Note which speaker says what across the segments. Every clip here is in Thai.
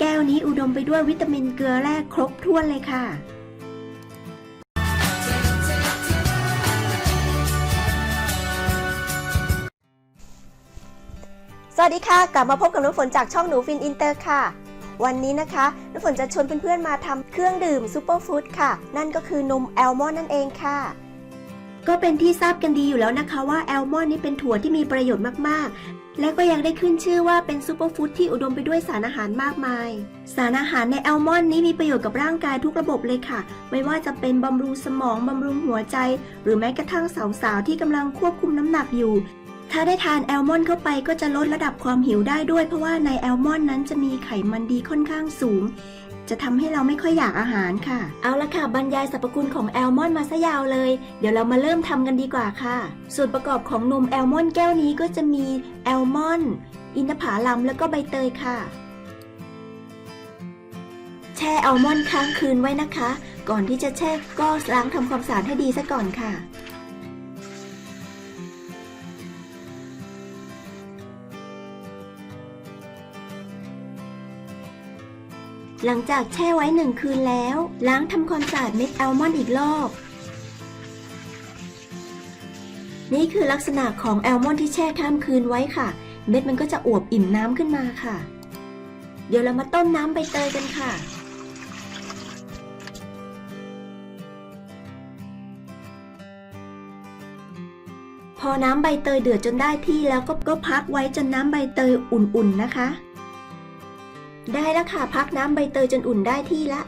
Speaker 1: แก้วนี้อุดมไปด้วยวิตามินเกลือแร่ครบถ้วนเลยค่ะ
Speaker 2: สวัสดีค่ะ กลับมาพบกับน้ำฝนจากช่องหนูฟินอินเตอร์ค่ะ วันนี้นะคะน้ำฝนจะชวนเพื่อนๆมาทำเครื่องดื่มซูเปอร์ฟู้ดค่ะ นั่นก็คือนมแอลมอนด์นั่นเองค่ะ
Speaker 1: ก็เป็นที่ทราบกันดีอยู่แล้วนะคะว่าแอลมอนด์นี่เป็นถั่วที่มีประโยชน์มากๆ และก็ยังได้ขึ้นชื่อว่าเป็นซูเปอร์ฟู้ดที่อุดมไปด้วยสารอาหารมากมาย สารอาหารในแอลมอนด์นี้มีประโยชน์กับร่างกายทุกระบบเลยค่ะ ไม่ว่าจะเป็นบำรุงสมองบำรุงหัวใจ หรือแม้กระทั่งสาวๆที่กำลังควบคุมน้ำหนักอยู่ ถ้าได้ทานแอลมอนด์เข้าไปก็จะลดระดับความหิวได้ด้วย เพราะว่าในแอลมอนด์นั้นจะมีไขมันดีค่อนข้างสูง จะทำให้เราไม่ค่อยอยากอาหารค่ะ เอาละค่ะบรรยายสรรพคุณของแอลมอนมาซะยาวเลย เดี๋ยวเรามาเริ่มทำกันดีกว่าค่ะ ส่วนประกอบของนมแอลมอนแก้วนี้ก็จะมีแอลมอนอินทผลัมแล้วก็ใบเตยค่ะ แช่แอลมอนค้างคืนไว้นะคะ ก่อนที่จะแช่ก็ล้างทำความสะอาดให้ดีซะก่อนค่ะ หลังจากแช่ไว้หนึ่งคืนแล้ว ล้างทำความสะอาดเม็ดแอลมอนด์อีกรอบ นี่คือลักษณะของแอลมอนด์ที่แช่ข้ามคืนไว้ค่ะ เม็ดมันก็จะอวบอิ่มน้ำขึ้นมาค่ะ เดี๋ยวเรามาต้มน้ำใบเตยกันค่ะพอน้ำใบเตยเดือดจนได้ที่แล้วก็ก็พักไว้จนน้ำใบเตยอุ่นๆนะคะ ได้แล้วค่ะพักน้ำใบเตยจนอุ่นได้ที่ละ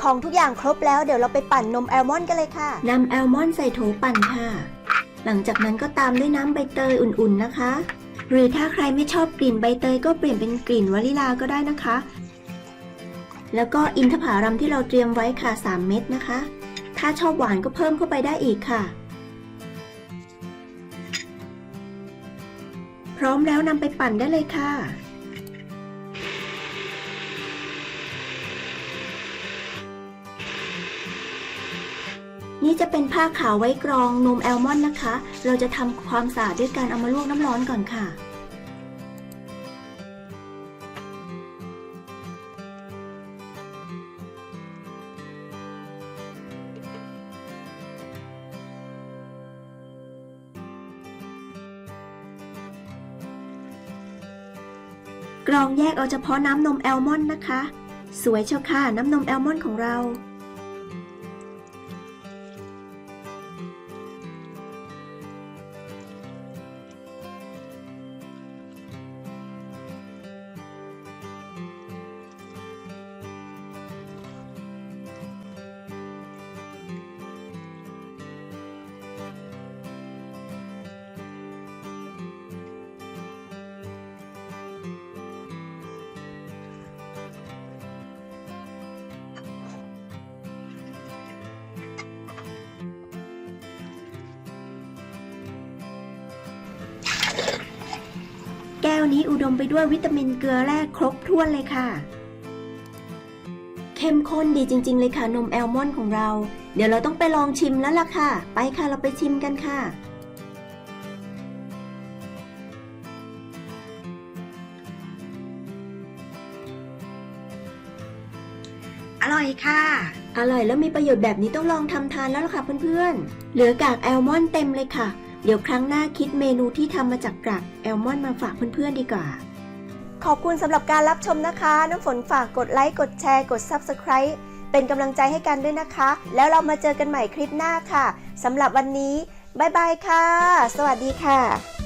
Speaker 2: ของทุกอย่างครบแล้วเดี๋ยวเราไปปั่นนมแอลมอนด์กันเลยค่ะ
Speaker 1: นำแอลมอนด์ใส่โถปั่นค่ะ หลังจากนั้นก็ตามด้วยน้ำใบเตยอุ่นๆนะคะ หรือถ้าใครไม่ชอบกลิ่นใบเตยก็เปลี่ยนเป็นกลิ่นวานิลาก็ได้นะคะ แล้วก็อินทผลัมที่เราเตรียมไว้ค่ะ 3 เม็ดนะคะ ถ้าชอบหวานก็เพิ่มเข้าไปได้อีกค่ะพร้อมแล้วนำไปปั่นได้เลยค่ะ นี่จะเป็นผ้าขาวไว้กรองนมแอลมอนด์นะคะ เราจะทำความสะอาดด้วยการเอามาลวกน้ำร้อนก่อนค่ะ กรองแยกเอาเฉพาะน้ำนมแอลมอนด์นะคะ สวยเชียวค่ะน้ำนมแอลมอนด์ของเรา แก้วนี้อุดมไปด้วยวิตามินเกลือแร่ครบถ้วนเลยค่ะ เข้มข้นดีจริง ๆ เลยค่ะนมแอลมอนด์ของเรา เดี๋ยวเราต้องไปลองชิมแล้วล่ะค่ะ ไปค่ะเราไปชิมกันค่ะอร่อยค่ะ อร่อยแล้วมีประโยชน์แบบนี้ต้องลองทำทานแล้วล่ะค่ะเพื่อนๆ เหลือกากแอลมอนด์เต็มเลยค่ะ เดี๋ยวครั้งหน้าคิดเมนูที่ทำมาจากกากแอลมอนมาฝากเพื่อนๆดีกว่า
Speaker 2: ขอบคุณสำหรับการรับชมนะคะ น้ำฝนฝากกดไลค์ กดแชร์ กด Subscribe เป็นกำลังใจให้กันด้วยนะคะ แล้วเรามาเจอกันใหม่คลิปหน้าค่ะสำหรับวันนี้ บ๊ายบายค่ะ สวัสดีค่ะ